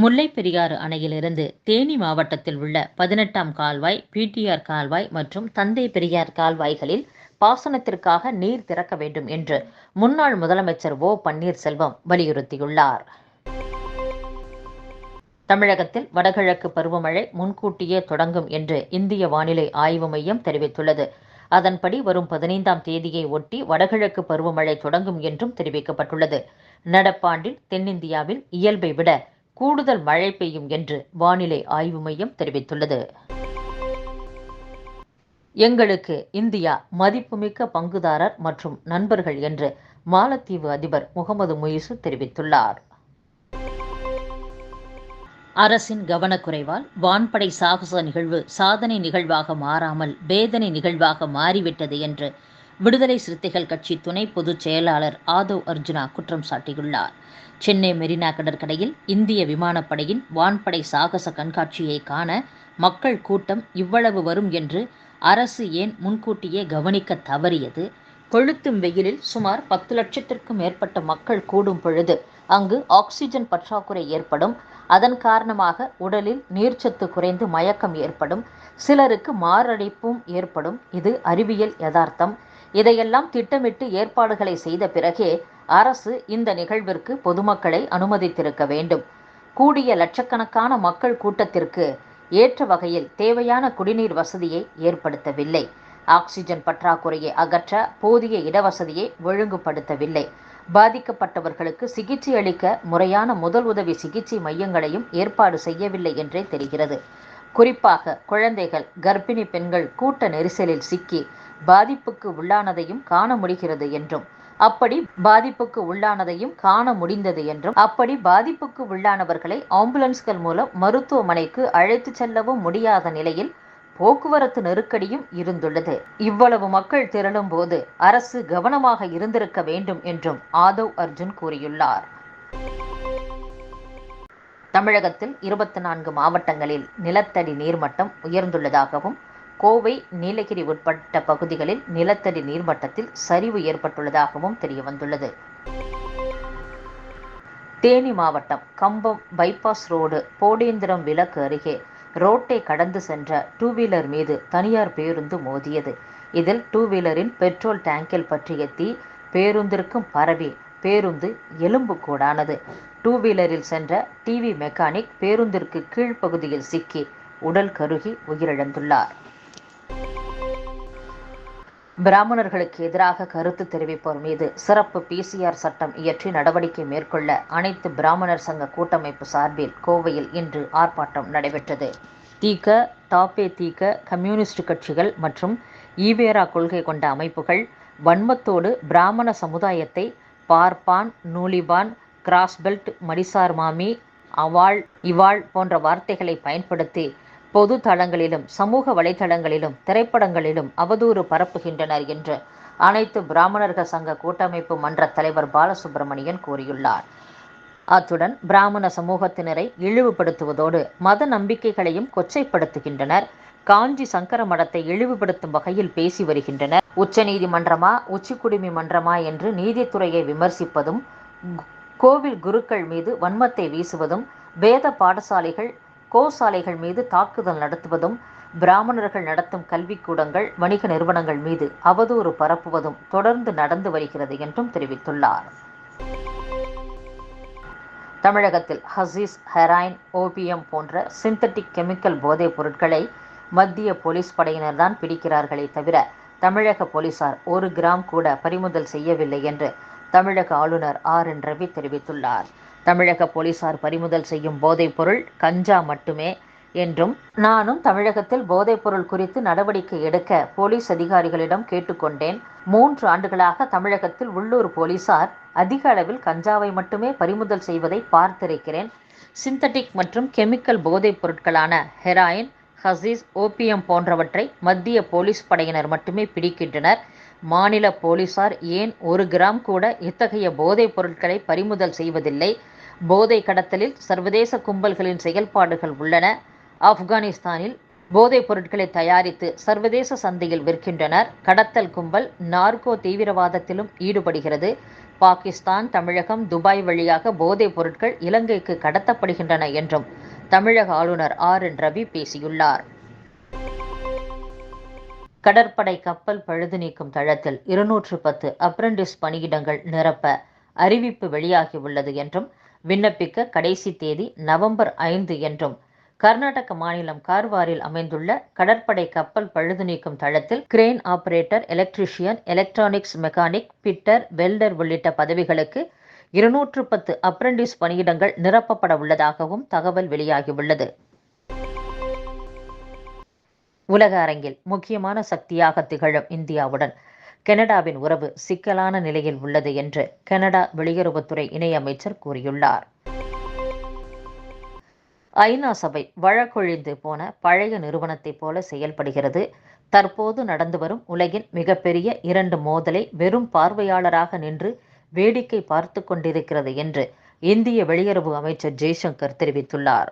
முல்லைப் பெரியாறு அணையிலிருந்து தேனி மாவட்டத்தில் உள்ள பதினெட்டாம் கால்வாய் பிடிஆர் கால்வாய் மற்றும் தந்தை பெரியார் கால்வாய்களில் பாசனத்திற்காக நீர் திறக்க வேண்டும் என்று முன்னாள் முதலமைச்சர் ஓ. பன்னீர்செல்வம் வலியுறுத்தியுள்ளார். தமிழகத்தில் வடகிழக்கு பருவமழை முன்கூட்டியே தொடங்கும் என்று இந்திய வானிலை ஆய்வு மையம் தெரிவித்துள்ளது. அதன்படி வரும் பதினைந்தாம் தேதியை ஒட்டி வடகிழக்கு பருவமழை தொடங்கும் என்றும் தெரிவிக்கப்பட்டுள்ளது. நடப்பாண்டில் தென்னிந்தியாவில் இயல்பை விட கூடுதல் மழை பெய்யும் என்று வானிலை ஆய்வு மையம் தெரிவித்துள்ளது. எங்களுக்கு இந்தியா மதிப்புமிக்க பங்குதாரர் மற்றும் நண்பர்கள் என்று மாலத்தீவு அதிபர் முகமது முயிசு தெரிவித்துள்ளார். அரசின் கவனக்குறைவால் வான்படை சாகச நிகழ்வு சாதனை நிகழ்வாக மாறாமல் வேதனை நிகழ்வாக மாறிவிட்டது என்று விடுதலை சிறுத்தைகள் கட்சி துணை பொதுச் செயலாளர் ஆதவ் அர்ஜுனா குற்றம் சாட்டியுள்ளார். சென்னை மெரினா கடற்கரையில் இந்திய விமானப்படையின் வான்படை சாகச கண்காட்சியை காண மக்கள் கூட்டம் இவ்வளவு வரும் என்று அரசு ஏன் முன்கூட்டியே கவனிக்க தவறியது? கொளுத்தும் வெயிலில் சுமார் பத்து லட்சத்திற்கும் மேற்பட்ட மக்கள் கூடும் பொழுது அங்கு ஆக்சிஜன் பற்றாக்குறை ஏற்படும். அதன் காரணமாக உடலில் நீர்ச்சத்து குறைந்து மயக்கம் ஏற்படும். சிலருக்கு மாரடைப்பும் ஏற்படும். இது அறிவியல் யதார்த்தம். இதையெல்லாம் திட்டமிட்டு ஏற்பாடுகளை செய்த பிறகே அரசு இந்த நிகழ்விற்கு பொதுமக்களை அனுமதித்திருக்க வேண்டும். கூடிய லட்சக்கணக்கான மக்கள் கூட்டத்திற்கு ஏற்ற வகையில் தேவையான குடிநீர் வசதியை ஏற்படுத்தவில்லை. ஆக்சிஜன் பற்றாக்குறையை அகற்ற போதிய இடவசதியை ஒழுங்குபடுத்தவில்லை. பாதிக்கப்பட்டவர்களுக்கு சிகிச்சை அளிக்க முறையான முதல் உதவி சிகிச்சை மையங்களையும் ஏற்பாடு செய்யவில்லை என்றே தெரிகிறது. குறிப்பாக குழந்தைகள் கர்ப்பிணி பெண்கள் கூட்ட நெரிசலில் சிக்கி பாதிப்புக்கு உள்ளானதையும் காண முடிகிறது என்றும் அப்படி பாதிப்புக்கு உள்ளானதையும் காண முடிந்தது என்றும் அப்படி பாதிப்புக்கு உள்ளானவர்களை ஆம்புலன்ஸ்கள் மூலம் மருத்துவமனைக்கு அழைத்து செல்லவும் முடியாத நிலையில் போக்குவரத்து நெருக்கடியும் இருந்துள்ளது. இவ்வளவு மக்கள் திரளும் போது அரசு கவனமாக இருந்திருக்க வேண்டும் என்றும் ஆதவ் அர்ஜுன் கூறியுள்ளார். தமிழகத்தில் இருபத்தி நான்கு மாவட்டங்களில் நிலத்தடி நீர்மட்டம் உயர்ந்துள்ளதாகவும் கோவை நீலகிரி உட்பட்ட பகுதிகளில் நிலத்தடி நீர்மட்டத்தில் சரிவு ஏற்பட்டுள்ளதாகவும் தெரியவந்துள்ளது. தேனி மாவட்டம் கம்பம் பைபாஸ் ரோடு போடேந்திரம் விலக்கு அருகே ரோட்டை கடந்து சென்ற டூ வீலர் மீது தனியார் பேருந்து மோதியது. இதில் டூ வீலரின் பெட்ரோல் டேங்கில் பற்றிய தீ பேருந்திற்கும் பரவி பேருந்து எலும்பு கூடானது. டூ வீலரில் சென்ற டிவி மெக்கானிக் பேருந்திற்கு கீழ்ப்பகுதியில் சிக்கி உடல் கருகி உயிரிழந்துள்ளார். பிராமணர்களுக்கு எதிராக கருத்து தெரிவிப்போர் மீது சிறப்பு பிசிஆர் சட்டம் இயற்றி நடவடிக்கை மேற்கொள்ள அனைத்து பிராமணர் சங்க கூட்டமைப்பு சார்பில் கோவையில் இன்று ஆர்ப்பாட்டம் நடைபெற்றது. தீக தாப்பே தீக கம்யூனிஸ்ட் கட்சிகள் மற்றும் ஈவேரா கொள்கை கொண்ட அமைப்புகள் வன்மத்தோடு பிராமண சமுதாயத்தை பார்ப்பான் நூலிபான் கிராஸ்பெல்ட் மடிசார் மாமி அவாள் இவாள் போன்ற வார்த்தைகளை பயன்படுத்தி பொது தளங்களிலும் சமூக வலைதளங்களிலும் திரைப்படங்களிலும் அவதூறு பரப்புகின்றனர் என்று அனைத்து பிராமணர்கள் சங்க கூட்டமைப்பு மன்ற தலைவர் பாலசுப்பிரமணியன் கூறியுள்ளார். அத்துடன் பிராமண சமூகத்தினரை இழிவுபடுத்துவதோடு மத நம்பிக்கைகளையும் கொச்சைப்படுத்துகின்றனர். காஞ்சி சங்கர மடத்தை இழிவுபடுத்தும் வகையில் பேசி வருகின்றனர். உச்சநீதிமன்றமா உச்சிக்குடிமி மன்றமா என்று நீதித்துறையை விமர்சிப்பதும் கோவில் குருக்கள் மீது வன்மத்தை வீசுவதும் வேத பாடசாலைகள் கோசாலைகள் மீது தாக்குதல் நடத்துவதும் பிராமணர்கள் நடத்தும் கல்விக்கூடங்கள் வணிக நிறுவனங்கள் மீது அவதூறு பரப்புவதும் தொடர்ந்து நடந்து வருகிறது என்றும் தெரிவித்துள்ளார். தமிழகத்தில் ஹசீஸ் ஹெராயின் ஓபியம் போன்ற சிந்தட்டிக் கெமிக்கல் போதைப் பொருட்களை மத்திய போலீஸ் படையினர் தான் பிடிக்கிறார்களே தவிர தமிழக போலீசார் ஒரு கிராம் கூட பறிமுதல் செய்யவில்லை என்று தமிழக ஆளுநர் ஆர் என் ரவி தெரிவித்துள்ளார். தமிழக போலீசார் பறிமுதல் செய்யும் போதைப்பொருள் கஞ்சா மட்டுமே என்றும் நானும் தமிழகத்தில் போதைப்பொருள் குறித்து நடவடிக்கை எடுக்க போலீஸ் அதிகாரிகளிடம் கேட்டுக்கொண்டேன். மூன்று ஆண்டுகளாக தமிழகத்தில் உள்ளூர் போலீசார் அதிக அளவில் கஞ்சாவை மட்டுமே பறிமுதல் செய்வதை பார்த்திருக்கிறேன். சிந்தட்டிக் மற்றும் கெமிக்கல் போதைப் பொருட்களான ஹெராயின் ஹசீஸ் ஓபியம் போன்றவற்றை மத்திய போலீஸ் படையினர் மட்டுமே பிடிக்கின்றனர். மாநில போலீசார் ஏன் ஒரு கிராம் கூட இத்தகைய போதைப் பொருட்களை பறிமுதல் செய்வதில்லை? போதை கடத்தலில் சர்வதேச கும்பல்களின் செயல்பாடுகள் உள்ளன. ஆப்கானிஸ்தானில் போதைப் பொருட்களை தயாரித்து சர்வதேச சந்தையில் விற்கின்றனர். கடத்தல் கும்பல் நார்கோ தீவிரவாதத்திலும் ஈடுபடுகிறது. பாகிஸ்தான் தமிழகம் துபாய் வழியாக போதைப் பொருட்கள் இலங்கைக்கு கடத்தப்படுகின்றன என்றும் தமிழக ஆளுநர் ஆர் என் ரவி பேசியுள்ளார். கடற்படை கப்பல் பழுது நீக்கும் தளத்தில் இருநூற்று பத்து அப்ரண்டிஸ் பணியிடங்கள் நிரப்ப அறிவிப்பு வெளியாகியுள்ளது என்றும் விண்ணப்பிக்க கடைசி தேதி நவம்பர் ஐந்து என்றும் கர்நாடக மாநிலம் கார்வாரில் அமைந்துள்ள கடற்படை கப்பல் பழுது நீக்கும் தளத்தில் crane operator electrician electronics mechanic fitter welder உள்ளிட்ட பதவிகளுக்கு இருநூற்று பத்து அப்ரண்டிஸ் பணியிடங்கள் நிரப்பப்பட உள்ளதாகவும் தகவல் வெளியாகியுள்ளது. உலக அரங்கில் முக்கியமான சக்தியாக திகழும் இந்தியாவுடன் கனடாவின் உறவு சிக்கலான நிலையில் உள்ளது என்று கனடா வெளியுறவுத்துறை இணையமைச்சர் கூறியுள்ளார். ஐநா சபை வழக்கொழிந்து போன பழைய நிறுவனத்தைப் போல செயல்படுகிறது. தற்போது நடந்து வரும் உலகின் மிகப்பெரிய இரண்டு மோதலை வெறும் பார்வையாளராக நின்று வேடிக்கை பார்த்து கொண்டிருக்கிறது என்று இந்திய வெளியுறவு அமைச்சர் ஜெய்சங்கர் தெரிவித்துள்ளார்.